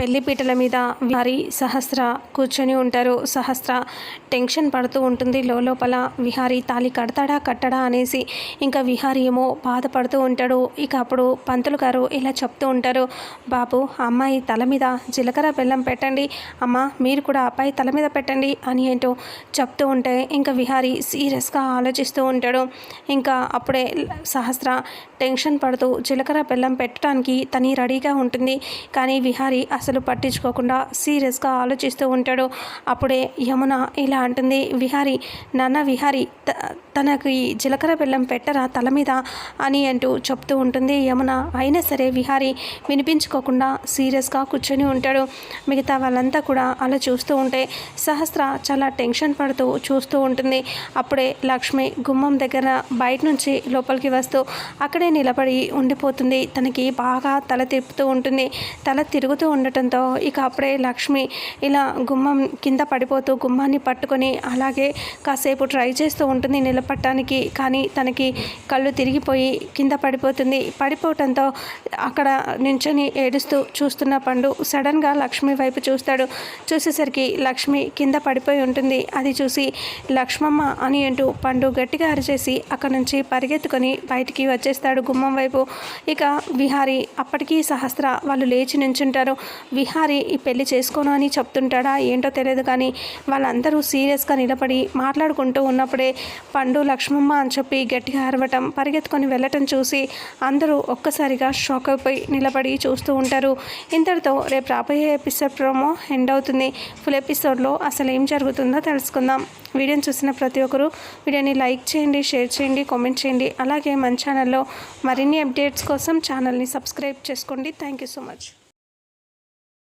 పెళ్ళిపీటల మీద విహారి సహస్ర కూర్చొని ఉంటారు. సహస్ర టెన్షన్ పడుతూ ఉంటుంది. లోపల విహారి తాళి కడతాడా కట్టడా అనేసి ఇంకా విహారి ఏమో బాధపడుతూ ఉంటాడు. ఇక అప్పుడు పంతులు గారు ఇలా చెప్తూ ఉంటారు. బాబు అమ్మాయి తల మీద జీలకర్ర బెల్లం పెట్టండి. అమ్మ మీరు కూడా అబ్బాయి తల మీద పెట్టండి అని ఏంటో చెప్తూ ఉంటే ఇంకా విహారి సీరియస్గా ఆలోచిస్తూ ఉంటాడు. ఇంకా అప్పుడే సహస్ర టెన్షన్ పడుతూ జీలకర్ర బెల్లం పెట్టడానికి తని రెడీగా ఉంటుంది. కానీ విహారి అసలు పట్టించుకోకుండా సీరియస్గా ఆలోచిస్తూ ఉంటాడు. అప్పుడే యమున ఇలా అంటుంది విహారి నాన్న విహారి త- తనకి జీలకర్ర బెల్లం పెట్టరా తల మీద? అని అంటూ చెప్తూ ఉంటుంది యమున. అయినా సరే విహారి వినిపించుకోకుండా సీరియస్గా కూర్చొని ఉంటాడు. మిగతా వాళ్ళంతా కూడా అలా చూస్తూ ఉంటే సహస్ర చాలా టెన్షన్ పడుతూ చూస్తూ ఉంటుంది. అప్పుడే లక్ష్మి గుమ్మం దగ్గర బయట నుంచి లోపలికి వస్తూ అక్కడే నిలబడి ఉండిపోతుంది. తనకి బాగా తల తిప్పుతూ ఉంటుంది. తల తిరుగుతూ ఉండటం ఉండటంతో ఇక అప్పుడే లక్ష్మి ఇలా గుమ్మం కింద పడిపోతూ గుమ్మాన్ని పట్టుకొని అలాగే కాసేపు ట్రై చేస్తూ ఉంటుంది నిలబట్టడానికి కానీ తనకి కళ్ళు తిరిగిపోయి కింద పడిపోతుంది. పడిపోవటంతో అక్కడ నించొని ఏడుస్తూ చూస్తున్న పండు సడన్గా లక్ష్మి వైపు చూస్తాడు. చూసేసరికి లక్ష్మి కింద పడిపోయి ఉంటుంది. అది చూసి లక్ష్మమ్మ అని అంటూ పండు గట్టిగా అరిచేసి అక్కడ నుంచి పరిగెత్తుకొని బయటికి వచ్చేస్తాడు గుమ్మం వైపు. ఇక విహారి అప్పటికీ సహస్ర వాళ్ళు లేచి నుంచుంటారు. విహారి ఈ పెళ్ళి చేసుకోను అని చెప్తుంటాడా? ఏంటో తెలియదు కానీ వాళ్ళందరూ సీరియస్గా నిలబడి మాట్లాడుకుంటూ ఉన్నప్పుడే పండు లక్ష్మమ్మ అని చెప్పి గట్టిగా అరవటం పరిగెత్తుకొని వెళ్ళటం చూసి అందరూ ఒక్కసారిగా షాక్ అయిపోయి నిలబడి చూస్తూ ఉంటారు. ఇంతటితో రేపు రాబోయే ఎపిసోడ్ ప్రోమో ఎండ్ అవుతుంది. ఫుల్ ఎపిసోడ్లో అసలు ఏం జరుగుతుందో తెలుసుకుందాం. వీడియోని చూసిన ప్రతి ఒక్కరూ వీడియోని లైక్ చేయండి షేర్ చేయండి కామెంట్ చేయండి. అలాగే మన ఛానల్లో మరిన్ని అప్డేట్స్ కోసం ఛానల్ని సబ్స్క్రైబ్ చేసుకోండి. Thank you so much.